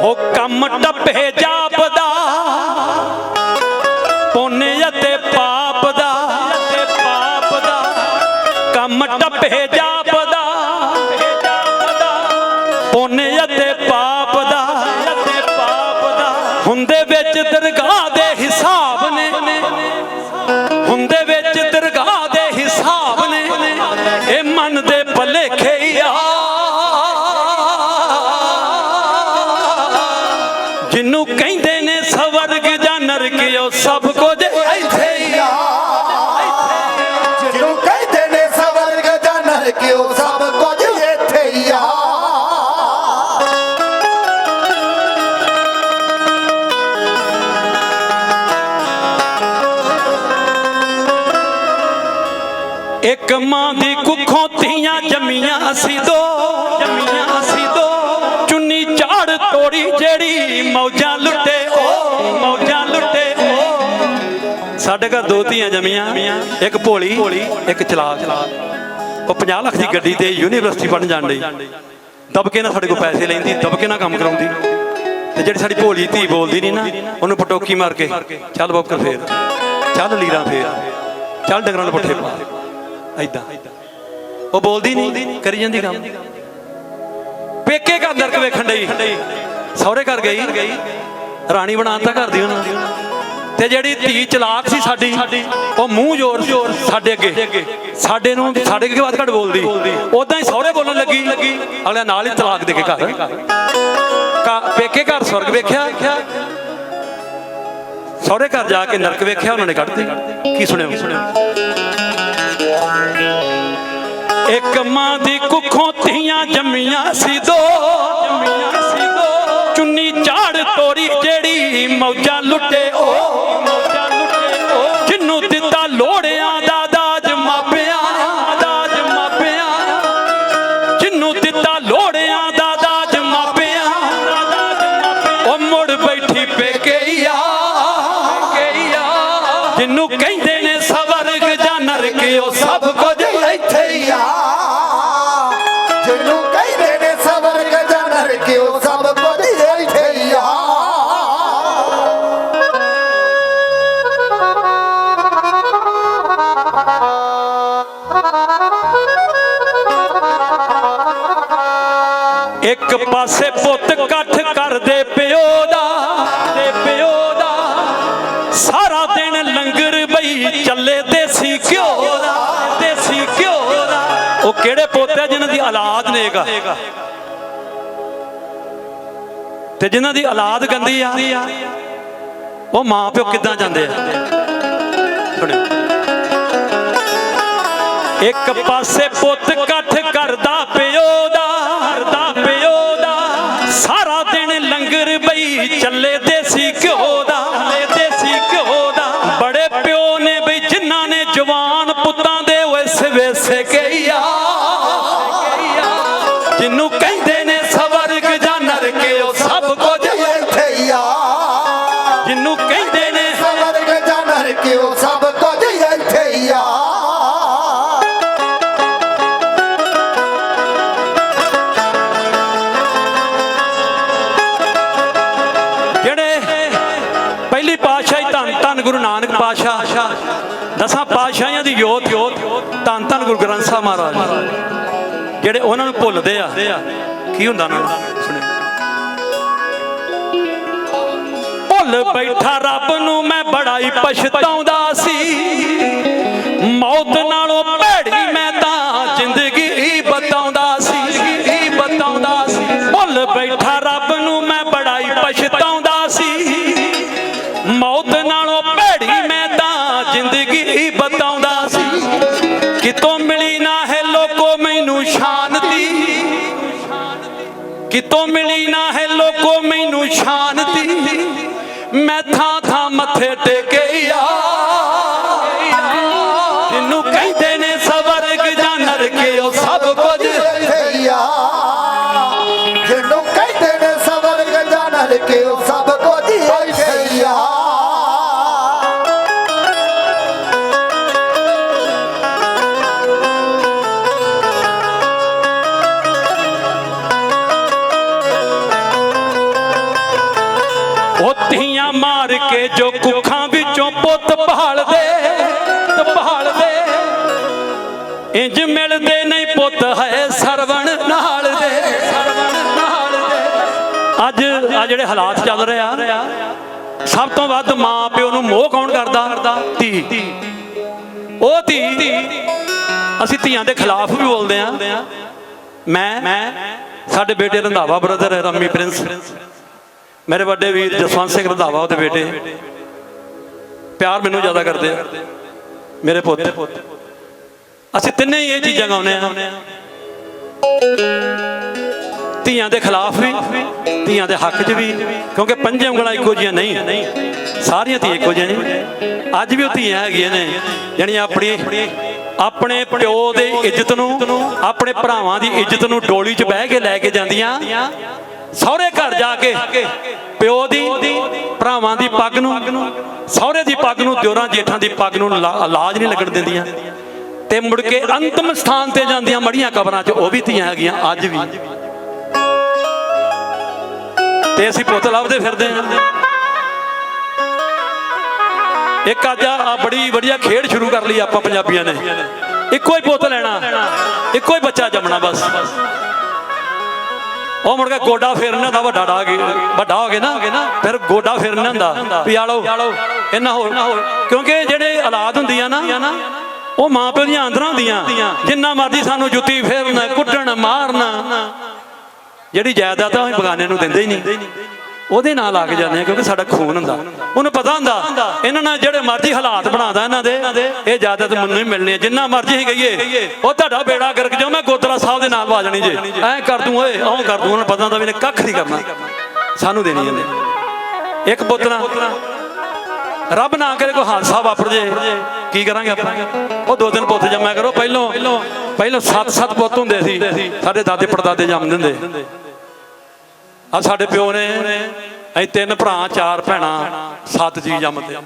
ਉਹ ਕੰਮ ਟੱਪੇ ਜਾਪਦਾ ਇੱਕ ਮਾਂ ਦੀ ਕੁੱਖੋਂ ਧੀਆਂ ਜੰਮੀਆਂ ਸੀ ਦੋ। ਜੰਮੀਆਂ ਸੀ ਦੋ ਚੁੰਨੀ ਝਾੜ ਤੋੜੀ ਜਿਹੜੀ ਮੌਜਾਂ ਲੁੱਟੇ ਉਹ ਮੌਜਾਂ ਲੁੱਟੇ ਉਹ ਸਾਡੇ ਘਰ ਦੋ ਧੀਆਂ ਜੰਮੀਆਂ, ਇੱਕ ਭੋਲੀ, ਇੱਕ ਚਲਾਕ। ਉਹ 50 ਲੱਖ ਦੀ ਗੱਡੀ ਤੇ ਯੂਨੀਵਰਸਿਟੀ ਪੜਨ ਜਾਣ ਲਈ। ਦਬਕੇ ਨਾਲ ਸਾਡੇ ਕੋਲ ਪੈਸੇ ਲੈਂਦੀ, ਦਬਕੇ ਨਾਲ ਕੰਮ ਕਰਾਉਂਦੀ। ਤੇ ਜਿਹੜੀ ਸਾਡੀ ਭੋਲੀ ਧੀ ਬੋਲਦੀ ਨਹੀਂ ਨਾ, ਉਹਨੂੰ ਪਟੋਕੀ ਮਾਰ ਕੇ, ਚੱਲ ਬੋਕਰ ਫੇਰ, ਚੱਲ ਲੀਰਾਂ ਫੇਰ, ਚੱਲ ਡੰਗਰਾਂ ਨੂੰ ਪੱਠੇ ਪਾ। ਐਦਾਂ ਉਹ ਬੋਲਦੀ ਨਹੀਂ, ਕਰੀ ਜਾਂਦੀ ਕੰਮ। ਪੇਕੇ ਘਰ ਨਰਕ ਵੇਖਣ ਡਈ। ਸਹੁਰੇ ਘਰ ਗਈ। ਰਾਣੀ ਬਣਾਤਾ ਘਰ ਦੀ ਉਹਨਾਂ ਤੇ ਜਿਹੜੀ ਧੀ ਚਲਾਕ ਸੀ ਸਾਡੀ, ਉਹ ਮੂੰਹ ਜ਼ੋਰ ਜ਼ੋਰ ਸਾਡੇ ਅੱਗੇ। ਸਾਡੇ ਨੂੰ, ਸਾਡੇ ਅੱਗੇ ਬਾਤ ਘੱਟ ਬੋਲਦੀ। ਉਦਾਂ ਹੀ ਸਹੁਰੇ ਬੋਲਣ ਲੱਗੀ। ਅਗਲਾ ਨਾਲ ਹੀ ਤਲਾਕ ਦੇ ਕੇ ਘਰ। ਪੇਕੇ ਘਰ ਸਵਰਗ ਵੇਖਿਆ। ਸਹੁਰੇ ਘਰ ਜਾ ਕੇ ਨਰਕ ਵੇਖਿਆ, ਉਹਨਾਂ ਨੇ ਕੱਢਤੀ ਕੀ ਸੁਣਿਓ ਇੱਕ ਮਾਂ ਦੀ ਕੁੱਖੋਂ ਧੀਆਂ ਜੰਮੀਆਂ ਸੀ ਦੋ। ਚੁੰਨੀ ਝਾੜ ਤੋਰੀ, ਜਿਹੜੀ ਮੌਜਾਂ ਲੁੱਟੇ ਉਹ। ਜਿੰਨੂੰ ਦਿੱਤਾ ਲੋੜਿਆਂ ਦਾ ਦਾਜ ਮਾਪਿਆਂ ਦਾਜ ਮਾਪਿਆਂ ਜਿੰਨੂੰ ਦਿੱਤਾ ਜਿਹਨੂੰ ਕਹਿੰਦੇ ਨੇ ਸਵਰਗ ਜਾਂ ਨਰਕ ਸਭ ਕੁਝ ਇੱਥੇ ਆ। ਇੱਕ ਪਾਸੇ ਪੁੱਤ ਇਕੱਠ ਕਰਦੇ ਪਿਓ ਦਾ ਤੇ ਪਿਓ ਦਾ। ਸਾਰਾ ਦਿਨ ਲੰਗਰ ਬਈ ਚੱਲੇ ਦੇਸੀ ਘਿਓ ਦਾ। ਉਹ ਕਿਹੜੇ ਪੁੱਤ ਹੈ ਜਿਨ੍ਹਾਂ ਦੀ ਔਲਾਦ ਨੇਗਾ ਤੇ ਜਿਨ੍ਹਾਂ ਦੀ ਔਲਾਦ ਗੰਦੀ ਆ, ਉਹ ਮਾਂ ਪਿਓ ਕਿੱਦਾਂ ਜਾਂਦੇ ਆ? ਸੁਣਿਓ। ਇੱਕ ਪਾਸੇ ਪੁੱਤ ਇਕੱਠ ਕਰਦਾ ਪਿਓ ਦਾ ਧੰਨ ਗੁਰੂ ਨਾਨਕ ਪਾਤਸ਼ਾਹ। ਦਸਾਂ ਪਾਤਸ਼ਾਹੀਆਂ ਦੀ ਜੋਤ ਧੰਨ ਧੰਨ ਗੁਰੂ ਗ੍ਰੰਥ ਸਾਹਿਬ ਮਹਾਰਾਜ। ਜਿਹੜੇ ਉਹਨਾਂ ਨੂੰ ਭੁੱਲਦੇ ਆ, ਕੀ ਹੁੰਦਾ ਉਹਨਾਂ ਨੂੰ? ਸੁਣਿਓ। ਭੁੱਲ ਬੈਠਾ ਰੱਬ ਨੂੰ ਮੈਂ ਬੜਾ ਹੀ ਪਛਤਾਉਂਦਾ ਸੀ। ਕਿਤੋਂ ਮਿਲੀ ਨਾ ਹੈ ਲੋਕੋ ਮੈਨੂੰ ਸ਼ਾਂਤੀ ਮੈਂ ਥਾਂ ਥਾਂ ਮੱਥੇ ਟੇਕੇ ਆ। ਜੋ ਕੁੱਖਾਂ ਵਿੱਚੋਂ ਪੁੱਤ ਭਾਲਦੇ ਤੇ ਭਾਲਦੇ। ਇੰਜ ਮਿਲਦੇ ਨਹੀਂ ਪੁੱਤ ਹੈ ਸਰਵਣ ਨਾਲ ਦੇ। ਅੱਜ ਆ ਜਿਹੜੇ ਹਾਲਾਤ ਚੱਲ ਰਹੇ ਆ, ਸਭ ਤੋਂ ਵੱਧ ਮਾਂ ਪਿਓ ਨੂੰ ਮੋਹ ਕੌਣ ਕਰਦਾ? ਧੀ। ਉਹ ਧੀ, ਅਸੀਂ ਧੀਆਂ ਦੇ ਖਿਲਾਫ ਵੀ ਬੋਲਦੇ ਆ। ਮੈਂ, ਸਾਡੇ ਬੇਟੇ ਰੰਧਾਵਾ ਬ੍ਰਦਰ ਹੈ, ਰੰਮੀ ਪ੍ਰਿੰਸ ਮੇਰੇ ਵੱਡੇ ਵੀਰ ਜਸਵੰਤ ਸਿੰਘ ਰੰਧਾਵਾ ਉਹਦੇ ਬੇਟੇ। ਪਿਆਰ ਮੈਨੂੰ ਜ਼ਿਆਦਾ ਕਰਦੇ ਆ। ਮੇਰੇ ਪੁੱਤ। ਅਸੀਂ ਤਿੰਨੇ ਹੀ ਇਹ ਚੀਜ਼ਾਂ ਗਾਉਂਦੇ ਆ ਧੀਆਂ ਦੇ ਖਿਲਾਫ ਵੀ ਧੀਆਂ ਦੇ ਹੱਕ 'ਚ ਵੀ ਕਿਉਂਕਿ ਪੰਜੇ ਉਂਗਲਾਂ ਇੱਕੋ ਜਿਹੀਆਂ ਨਹੀਂ। ਸਾਰੀਆਂ ਧੀਆਂ ਇੱਕੋ ਜਿਹੀਆਂ ਨਹੀਂ ਅੱਜ ਵੀ ਉਹ ਧੀਆਂ ਹੈਗੀਆਂ ਨੇ ਜਿਹੜੀਆਂ ਆਪਣੀ ਆਪਣੇ ਪਿਓ ਦੇ ਇੱਜ਼ਤ ਨੂੰ ਆਪਣੇ ਭਰਾਵਾਂ ਦੀ ਇੱਜ਼ਤ ਨੂੰ ਡੋਲੀ 'ਚ ਬਹਿ ਕੇ ਲੈ ਕੇ ਜਾਂਦੀਆਂ। ਸਹੁਰੇ ਘਰ ਜਾ ਕੇ ਪਿਓ ਦੀ, ਭਰਾਵਾਂ ਦੀ ਪੱਗ ਨੂੰ, ਸਹੁਰੇ ਦੀ ਪੱਗ ਨੂੰ, ਦਿਓਰਾਂ ਜੇਠਾਂ ਦੀ ਪੱਗ ਨੂੰ ਲਾਜ ਨਹੀਂ ਲੱਗਣ ਦਿੰਦੀਆਂ। ਤੇ ਮੁੜ ਕੇ ਅੰਤਮ ਸਥਾਨ ਤੇ ਜਾਂਦੀਆਂ ਮੜੀਆਂ ਕਬਰਾਂ 'ਚ, ਉਹ ਵੀ ਧੀਆਂ ਹੈਗੀਆਂ, ਅੱਜ ਵੀ। ਤੇ ਅਸੀਂ ਪੁੱਤ ਲੱਭਦੇ ਫਿਰਦੇ ਹਾਂ। ਇੱਕ ਅੱਜ ਆ ਬੜੀ ਵਧੀਆ ਖੇਡ ਸ਼ੁਰੂ ਕਰ ਲਈ ਆਪਾਂ ਪੰਜਾਬੀਆਂ ਨੇ। ਇੱਕੋ ਹੀ ਪੁੱਤ ਲੈਣਾ, ਇੱਕੋ ਹੀ ਬੱਚਾ ਜੰਮਣਾ ਬਸ। ਉਹ ਮੁੜ ਕੇ ਗੋਡਾ ਫੇਰਨਾ ਦਾ ਵੱਡਾ ਡਾ ਵੱਡਾ ਹੋ ਗਿਆ ਨਾ, ਫਿਰ ਗੋਡਾ ਫੇਰਨਾ ਹੁੰਦਾ ਵੀ ਆਲੋ ਇਹਨਾਂ ਹੋਰ। ਕਿਉਂਕਿ ਜਿਹੜੇ ਔਲਾਦ ਹੁੰਦੀ ਆ ਨਾ, ਉਹ ਮਾਂ ਪਿਓ ਦੀਆਂ ਆਂਦਰਾਂ ਹੁੰਦੀਆਂ। ਜਿੰਨਾ ਮਰਜ਼ੀ ਸਾਨੂੰ ਜੁੱਤੀ ਫੇਰਨ, ਕੁੱਟਣ, ਮਾਰਨ। ਜਿਹੜੀ ਜਾਇਦਾਦ ਆ ਉਹ ਬਗਾਨੇ ਨੂੰ ਦਿੰਦੇ ਹੀ ਨਹੀਂ। ਉਹਦੇ ਨਾਲ ਲੱਗ ਜਾਂਦੇ ਆ, ਕਿਉਂਕਿ ਸਾਡਾ ਖੂਨ ਹੁੰਦਾ। ਉਹਨੂੰ ਪਤਾ ਹੁੰਦਾ, ਇਹਨਾਂ ਨਾਲ ਜਿਹੜੇ ਮਰਜ਼ੀ ਹਾਲਾਤ ਬਣਾਦਾ ਇਹਨਾਂ ਦੇ, ਇਹ ਜਾਇਦਾਦ ਮੈਨੂੰ ਹੀ ਮਿਲਣੀ ਹੈ ਜਿੰਨਾ ਮਰਜ਼ੀ ਹੀ ਕਹੀਏ, ਉਹ ਤੁਹਾਡਾ ਬੇੜਾ ਗਰਕ ਜੋ ਮੈਂ ਗੋਦਰਾ ਸਾਹਿਬ ਦੇ ਨਾਲ ਵਾਜਣੀ ਜੇ। ਐਂ ਕਰ ਦੂੰ ਓਏ ਓਂ ਕਰ ਦੂੰ ਉਹਨਾਂ ਪਤਾ ਹੁੰਦਾ ਵੀ ਇਹਨੇ ਕੱਖ ਨਹੀਂ ਕਰਨਾ। ਸਾਨੂੰ ਦੇਣੀ ਜਾਂਦੇ। ਇੱਕ ਪੁੱਤ ਨਾਲ, ਰੱਬ ਨਾ ਕਰੇ ਕੋਈ ਹਾਦਸਾ ਵਾਪਰ ਜੇ। ਕੀ ਕਰਾਂਗੇ ਆਪਾਂ? ਉਹ ਦੋ ਦਿਨ ਪੁੱਤ ਜੰਮਿਆ ਕਰੋ। ਪਹਿਲੋਂ ਪਹਿਲੋਂ ਸੱਤ ਸੱਤ ਪੁੱਤ ਹੁੰਦੇ ਸੀ। ਸਾਡੇ ਦਾਦੇ ਪੜਦਾਦੇ ਜੰਮ ਦਿੰਦੇ ਆ ਸਾਡੇ ਪਿਓ ਨੇ, ਅਸੀਂ ਤਿੰਨ ਭਰਾ, ਚਾਰ ਭੈਣਾਂ, ਸੱਤ ਜੀ ਜੰਮਦੇ।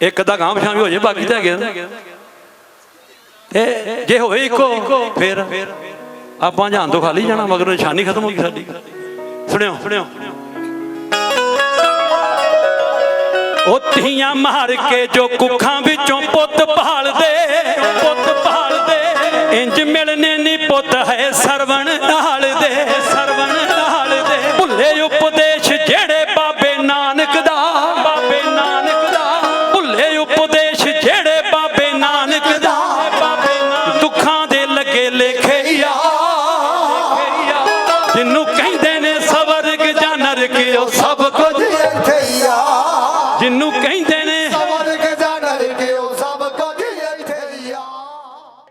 ਇੱਕ ਦਾ ਗਾਂ ਪਛਾਣ ਵੀ ਹੋ ਜੇ, ਬਾਕੀ ਤਾਂ ਹੈਗੇ ਨੇ। ਤੇ ਜੇ ਹੋਵੇ ਇੱਕੋ, ਫਿਰ ਆਪਾਂ ਜਾਣ ਤੋਂ ਖਾਲੀ ਜਾਣਾ, ਮਗਰ ਨਿਸ਼ਾਨੀ ਖਤਮ ਹੋ ਗਈ ਸਾਡੀ। ਸੁਣਿਓ। ਸੁਣਿਓ ਉਹ ਧੀਆਂ ਮਾਰ ਕੇ ਜੋ ਕੁੱਖਾਂ ਵਿੱਚੋਂ ਪੁੱਤ ਭਾਲਦੇ ਪੁੱਤ ਭਾਲਦੇ, ਇੰਜ ਮਿਲਨੇ ਨਹੀਂ ਪੁੱਤ ਹੈ ਸਰਵਣ। ਸਵਰਗ ਕਹਿੰਦੇ